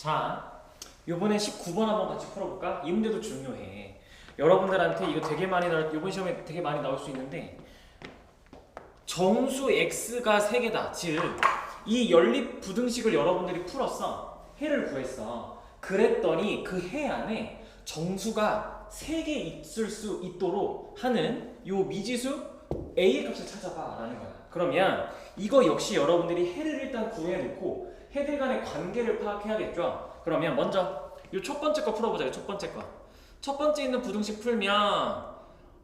자, 요번에 19번 한번 같이 풀어볼까? 이 문제도 중요해. 여러분들한테 이거 되게 많이 나올, 요번 시험에 되게 많이 나올 수 있는데 정수 x가 3개다. 즉, 이 연립 부등식을 여러분들이 풀었어. 해를 구했어. 그랬더니 그 해 안에 정수가 3개 있을 수 있도록 하는 요 미지수 a의 값을 찾아봐 라는 거야. 그러면 이거 역시 여러분들이 해를 일단 구해놓고 해들 간의 관계를 파악해야겠죠. 그러면 먼저 이 첫 번째 거 풀어보자. 이 첫 번째 거. 첫 번째 있는 부등식 풀면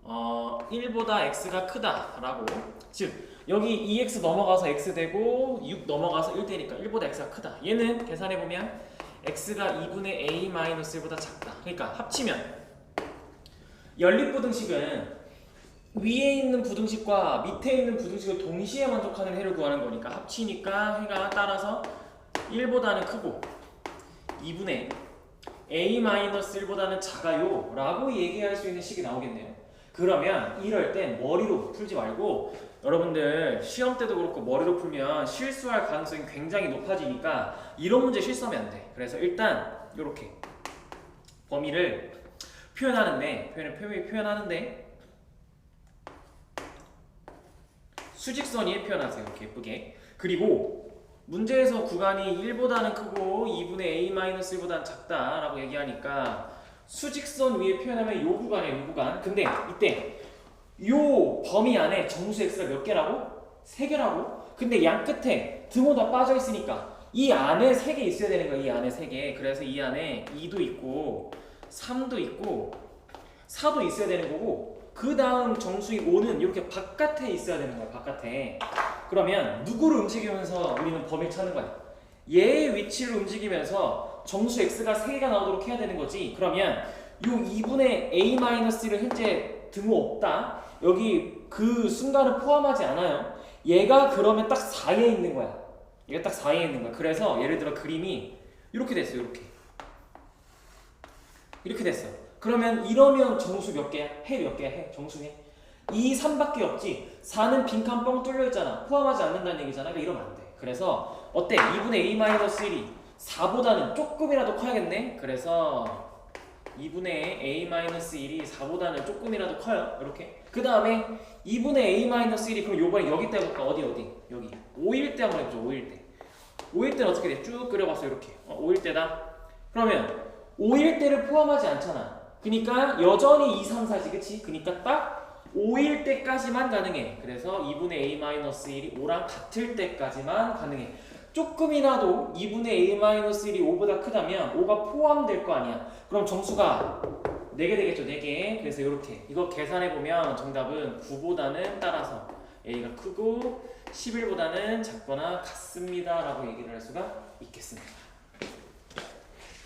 어 1보다 x가 크다라고 즉 여기 2x 넘어가서 x 되고 6 넘어가서 1 되니까 1보다 x가 크다. 얘는 계산해 보면 x가 2분의 a 1보다 작다. 그러니까 합치면 연립 부등식은 위에 있는 부등식과 밑에 있는 부등식을 동시에 만족하는 해를 구하는 거니까 합치니까 해가 따라서 1보다는 크고 2분의 a-1보다는 작아요 라고 얘기할 수 있는 식이 나오겠네요. 그러면 이럴 땐 머리로 풀지 말고 여러분들 시험 때도 그렇고 머리로 풀면 실수할 가능성이 굉장히 높아지니까 이런 문제 실수하면 안 돼. 그래서 일단 이렇게 범위를 표현하는데 표현을 표현, 표현하는데 수직선이 표현하세요. 이렇게 예쁘게. 그리고 문제에서 구간이 1보다는 크고 2분의 a-1보다는 작다라고 얘기하니까 수직선 위에 표현하면 요 구간이에요 요 구간 근데 이때 요 범위 안에 정수 x가 몇 개라고? 3개라고? 근데 양 끝에 등호 다 빠져 있으니까 이 안에 3개 있어야 되는 거야 이 안에 3개 그래서 이 안에 2도 있고 3도 있고 4도 있어야 되는 거고 그 다음 정수인 5는 이렇게 바깥에 있어야 되는 거야 바깥에 그러면 누구를 움직이면서 우리는 범위를 찾는 거야 얘의 위치를 움직이면서 정수 x가 3개가 나오도록 해야 되는 거지 그러면 요 2분의 a-를 현재 등호 없다 여기 그 순간을 포함하지 않아요 얘가 그러면 딱 4에 있는 거야 얘가 딱 4에 있는 거야 그래서 예를 들어 그림이 이렇게 됐어요 이렇게 이렇게 됐어. 그러면 이러면 정수 몇 개야? 해 몇 개야? 해 정수 해. 2, 3밖에 없지. 4는 빈칸 뻥 뚫려 있잖아. 포함하지 않는다는 얘기잖아. 그러니까 이러면 안 돼. 그래서 어때? 2분의 a-1이 4보다는 조금이라도 커야겠네. 그래서 2분의 a-1이 4보다는 조금이라도 커요. 이렇게. 그 다음에 2분의 a-1이 그럼 요번에 여기 때 해볼까? 어디 어디? 여기. 5일 때 한번 해보죠. 5일 때. 5일 때는 어떻게 돼? 쭉 그려봤어. 이렇게. 어, 5일 때다. 그러면 5일 때를 포함하지 않잖아. 그러니까 여전히 2, 3, 4지, 그치? 그러니까 딱 5일 때까지만 가능해. 그래서 2분의 a-1이 5랑 같을 때까지만 가능해. 조금이라도 2분의 a-1이 5보다 크다면 5가 포함될 거 아니야. 그럼 정수가 4개 되겠죠, 4개. 그래서 이렇게. 이거 계산해보면 정답은 9보다는 따라서 a가 크고 11보다는 작거나 같습니다. 라고 얘기를 할 수가 있겠습니다.